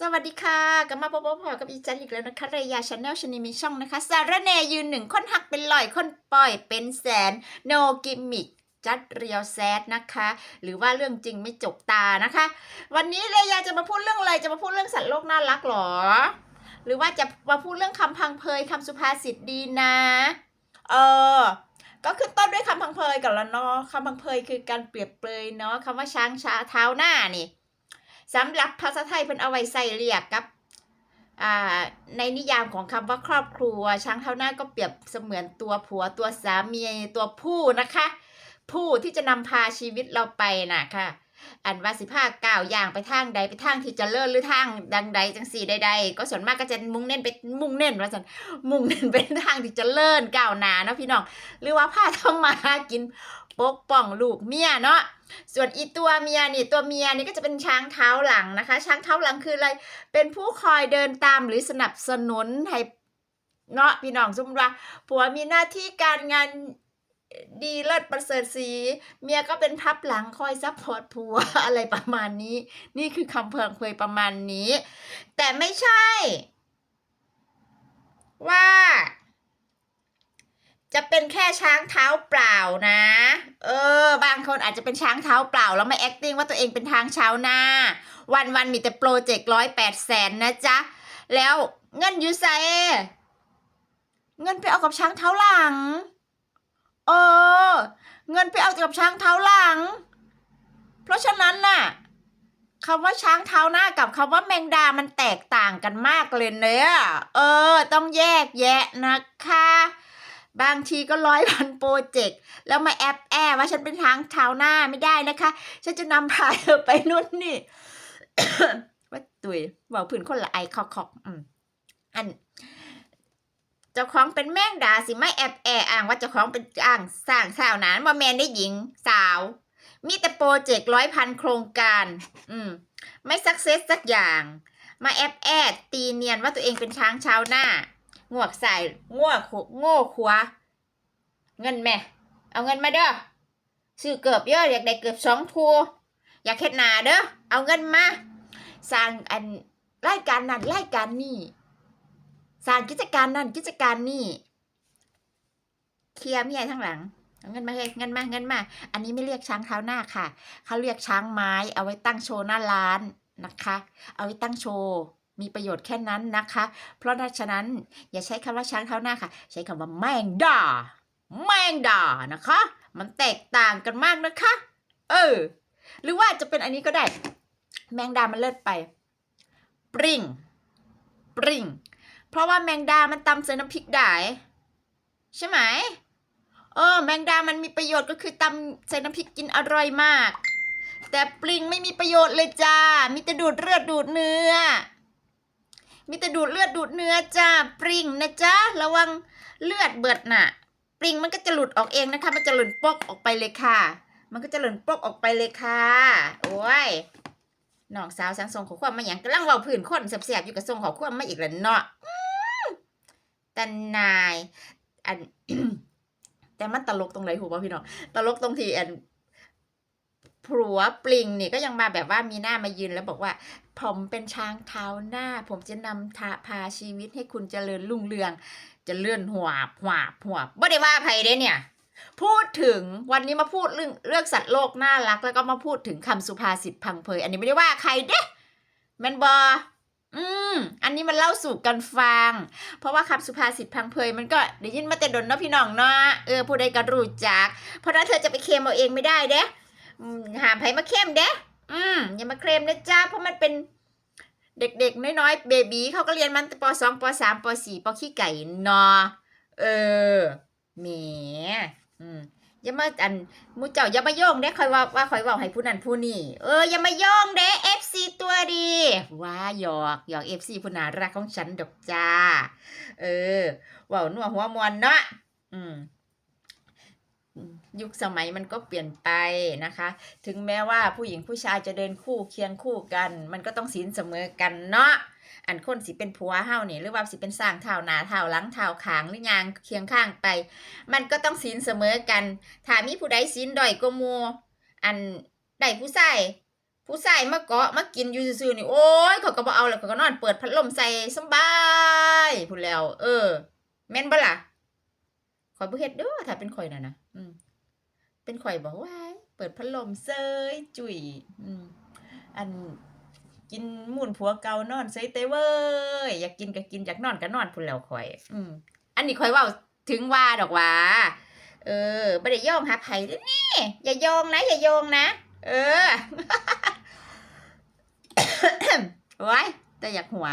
สวัสดีค่ะกลับมาพบๆกับอีจันอีกแล้วนะคะเรยาชาแนลชนีมีช่องนะคะ สารแนยืนหนึ่งคนหักเป็นลอยคนปล่อยเป็นแสนโนกิมมิกจัดเรียวแซดนะคะ หรือว่าเรื่องจริงไม่จกตานะคะ วันนี้เรยาจะมาพูดเรื่องอะไรจะมาพูดเรื่องสัตว์โลกน่ารักหรอ หรือว่าจะมาพูดเรื่องคำพังเพยคำสุภาษิตดีนะเออก็คือต้นด้วยคำพังเพยก่อนละเนาะคำพังเพยคือการเปรียบเปรยเนาะคำว่าช้างช้าเท้าหน้านี่ สำหรับภาษาไทยเพิ่นเอาไว้ใส่เรียกกับอ่าในนิยามของคำว่าครอบครัว ช้างเท้าหน้าก็เปรียบเสมือนตัวผัวตัวสามีตัวผู้นะคะ ผู้ที่จะนำพาชีวิตเราไปน่ะค่ะอันว่าสิผ้าก้าวอย่างไปทางใดไปทางที่จะเลิศหรือทางดังใดจังสี่ใด ๆ ก็ส่วนมากก็จะมุ่งเน้นไปมุ่งเน้นว่าสันมุ่งเน้นไปทางที่จะเลิศก้าวหนาเนาะพี่น้องหรือว่าผ้าทำมาหากินปกป้องลูกเมียเนาะ ส่วนอีตัวเมียนี่ตัวเมียนี่ก็จะเป็นช้างเท้าหลังนะคะ ช้างเท้าหลังคืออะไร เป็นผู้คอยเดินตามหรือสนับสนุนให้เนาะพี่น้องสมมติว่าผัวมีหน้าที่การงานดีเลิศประเสริฐสี เมียก็เป็นทับหลังคอยซัพพอร์ตผัวอะไรประมาณนี้ นี่คือคำเพิงเคยประมาณนี้ แต่ไม่ใช่ ว่า จะเป็นแค่ช้างเท้าเปล่านะ เออ บางคนอาจจะเป็นช้างเท้าเปล่า แล้วไม่ acting ว่าตัวเองเป็นทางเช้าหน้า วันวันๆมีแต่โปรเจกต์ร้อยแปดแสนนะจ๊ะ แล้วเงินยูไซเงินไปเอากับช้างเท้าหลัง เออ เงินไปเอากับช้างเท้าหลัง เพราะฉะนั้นน่ะคำว่าช้างเท้าหน้ากับคำว่าแมงดามันแตกต่างกันมากเลยเนี่ยเออ ต้องแยกแยะนะคะ บางทีก็ร้อยพันโปรเจกต์แล้วมาแอบแอบว่าฉันเป็นทางเท้าหน้าไม่ได้นะคะ ฉันจะนำพาเธอไปนู่นนี่ว่าตุยบอกผื่นคนละไอคอกคอกอืมอันเจ้าของเป็นแม่งดาสิไม่แอบแออ้างว่าเจ้าของเป็นอ้างสร้างสาวนั้นว่าแมนได้หญิงสาว มีแต่โปรเจกต์ร้อยพันโครงการ อืม ไม่สักเซสสักอย่าง มาแอบแอตีเนียนว่าตัวเองเป็นช้างชาวหน้า งวกใส่งวกโง่ขวาเงินแม่ เอาเงินมาเด้อซื้อเกือบเยอะอยากได้เกือบสองพัวอยากเฮ็ดหนาเด้อเอาเงินมาสร้างอันรายการนั้นรายการนี้สร้างกิจการนั้นกิจการนี้เคลียร์เมียทั้งหลังเอาเงินมาเลยเงินมาเงินมา อันนี้ไม่เรียกช้างเท้าหน้าค่ะ เขาเรียกช้างไม้ เอาไว้ตั้งโชว์หน้าร้านนะคะ เอาไว้ตั้งโชว์ มีประโยชน์แค่นั้นนะคะ เพราะฉะนั้นอย่าใช้คำว่าช้างเท้าหน้าค่ะ ใช้คำว่าแมงดา แมงดานะคะ มันแตกต่างกันมากนะคะ เออ หรือว่าจะเป็นอันนี้ก็ได้ แมงดามันเลิศไป ปริงปริงเพราะว่าแมงดามันตำใส่น้ำพริกได้ใช่ไหม เออ แมงดามันมีประโยชน์ก็คือตำใส่น้ำพริกกินอร่อยมาก แต่ปริงไม่มีประโยชน์เลยจ้า มีแต่ดูดเลือดดูดเนื้อ มีแต่ดูดเลือดดูดเนื้อจ้าปริงนะจ๊ะระวังเลือดเบิดน่ะ ปริงมันก็จะหลุดออกเองนะคะ มันจะหล่นปอกออกไปเลยค่ะ มันก็จะหล่นปอกออกไปเลยค่ะ โอ้ยน้องสาวสังทรงของความมาอย่างกำลังเว้าผื่นคนเสียบๆอยู่กับทรงของความมาอีกแล้วเนาะแต่นายอันแต่มันตลกตรงไหนหูป่ะพี่น้องตลกตรงที่อันผัวปลิงนี่ก็ยังมาแบบว่ามีหน้ามายืนแล้วบอกว่า ผมเป็นช้างเท้าหน้า ผมจะนำทาพาชีวิตให้คุณเจริญรุ่งเรืองจะเลื่อนหัวหัวหัวไม่ได้ว่าใครเด้เนี่ย พูดถึงวันนี้มาพูดเรื่องเรื่องสัตว์โลกน่ารัก แล้วก็มาพูดถึงคำสุภาษิตพังเพยอันนี้ไม่ได้ว่าใครเด้แมนบออืม อันนี้มันเล่าสู่กันฟัง เพราะว่าคำสุภาษิตพังเพยมันก็ได้ยินมาแต่ดนเนาะพี่น้องเนาะเออผู้ใดก็รู้จัก เพราะนั้นเธอจะไปเคลมเอาเองไม่ได้เด้หามไผมาเคลมเด้ อืมอย่ามาเคลมนะจ้าเพราะมันเป็นเด็กๆ น้อยๆ เบบีเขาก็เรียนมันปสองปสามปสี่ปขี้ไก่เนาะเออแหมอืมอย่ามาอันมูเจ้าอย่ามาโยงเด้คอยว่าว่าคอยว่าให้ผู้นั้นผู้นี้เอออย่ามาโยงเด้ FC ตัวดีว่าหยอกหยอก FC ผู้น่ารักของฉันดอกจ้า เออว่านัวหัวมวนเนาะอืม ยุคสมัยมันก็เปลี่ยนไปนะคะ ถึงแม้ว่าผู้หญิงผู้ชายจะเดินคู่เคียงคู่กัน มันก็ต้องศีลเสมอกันเนาะอันคนสิเป็นผัวเฮานี่หรือว่าสิเป็นสร้างเท้าหนาเท้าหลังเท้าขางหรือยางเคียงข้างไป มันก็ต้องศีลเสมอกันถ้ามีผู้ใดศีลด้อยกว่าหมู่อันได้ผู้ชายผู้ชายมาเกาะมากินอยู่ซื่อๆนี่โอ้ยเขาก็บ่เอาแล้วเขาก็นอนเปิดพัดลมใส่สบายพูดแล้ว เออ แม่นบ่ล่ะขอยบ่เฮ็ดเด้อถ้าเป็นข่อยน่ะนะอืม เป็นข่อยบอกว่าเปิดพัดลมเซยจุ๋ยอันกินหมุนผัวเกานอนเซยเตเว้ยอยากกินก็กินอยากนอนก็นอนพูดแล้วข่อย อืมอันนี้ข่อยว่าถึงว่าดอกว่าเออไม่ได้ยอมหาไผ่เด้อนี่อย่าโยงนะ อย่าโยงนะ เออไว้แต่อยากหัว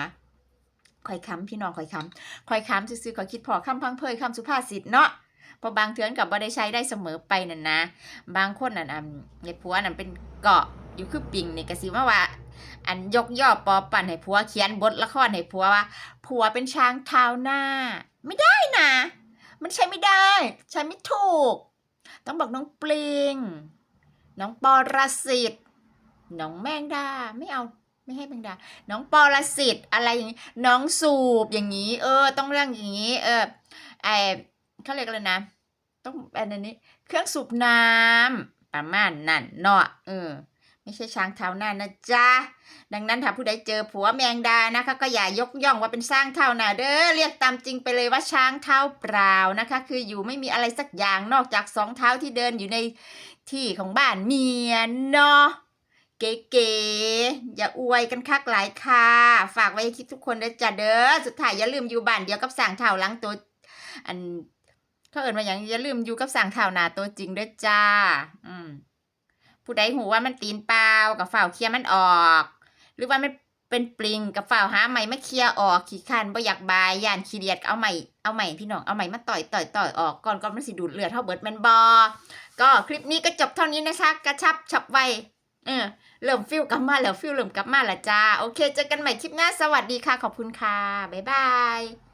คอยค้ำพี่น้องคอยค้ำคอยค้ำซื่อๆคอยคิดพอค้ำพังเพยค้ำสุภาษิตเนาะ เพอบางเทือนกับบ่ได้ใช้ได้เสมอไปนั่นนะ บางคนน่ะอันในผัวนั่นเป็นเกาะอยู่คือปิงนี่ก็สิว่าว่า อันยกย่อปอปั่นให้ผัวเขียนบทละครให้ผัวว่า ผัวเป็นช้างเท้าหน้า ไม่ได้นะ มันใช้ไม่ได้ ใช้ไม่ถูก ต้องบอกน้องปลิง น้องปอรสิตน้องแมงดาไม่เอาไม่ให้แมงดา น้องปอรสิตอะไรอย่างนี้ น้องสูบอย่างนี้ เออ ต้องเรื่องอย่างนี้ เออไอ เขาเรียกอะไรนะ ต้องอันนี้ เครื่องสูบน้ำประมาณนั่นเนาะเออไม่ใช่ช้างเท้าหน้านะจ๊ะ ดังนั้นถ้าผู้ใดเจอผัวแมงดานะคะ ก็อย่ายกย่องว่าเป็นช้างเท้าหน้าเด้อเรียกตามจริงไปเลยว่าช้างเท้าเปล่านะคะ คืออยู่ไม่มีอะไรสักอย่างนอกจากสองเท้าที่เดินอยู่ในที่ของบ้านเมียเนาะเก๋ๆอย่าอวยกันคักหลายค่ะ ฝากไว้ให้คิดทุกคนเด้อจ้ะเด้อสุดท้ายอย่าลืมอยู่บ้านเดียวกับสร้างเท้าหลังตัวอัน เขาเอ่นว่าอย่างอย่าลืมอยู่กับสร้างเท้าหนาตัวจริงด้อจ้า อืมผู้ใดหูว่ามันตีนเปล่ากับฝ่าวเคลียมันออก หรือว่ามันเป็นปลิงกับฝ่าวหาใหม่มาเคลียร์ออกขี้คันบ่อยากบายย่านขี้เดียดเอาใหม่เอาใหม่พี่น้องเอาใหม่มาต่อยต่อยต่อยออกก่อนก่อนมันสิดูดเลือดเท่าเบิร์ดแมนบอก็คลิปนี้ก็จบเท่านี้นะคะกระชับฉับไวเออเริ่มฟิลกลับมาแล้วฟิลเริ่มกลับมาละจ้า โอเคเจอกันใหม่คลิปหน้าสวัสดีค่ะ ขอบคุณค่ะ บ๊ายบาย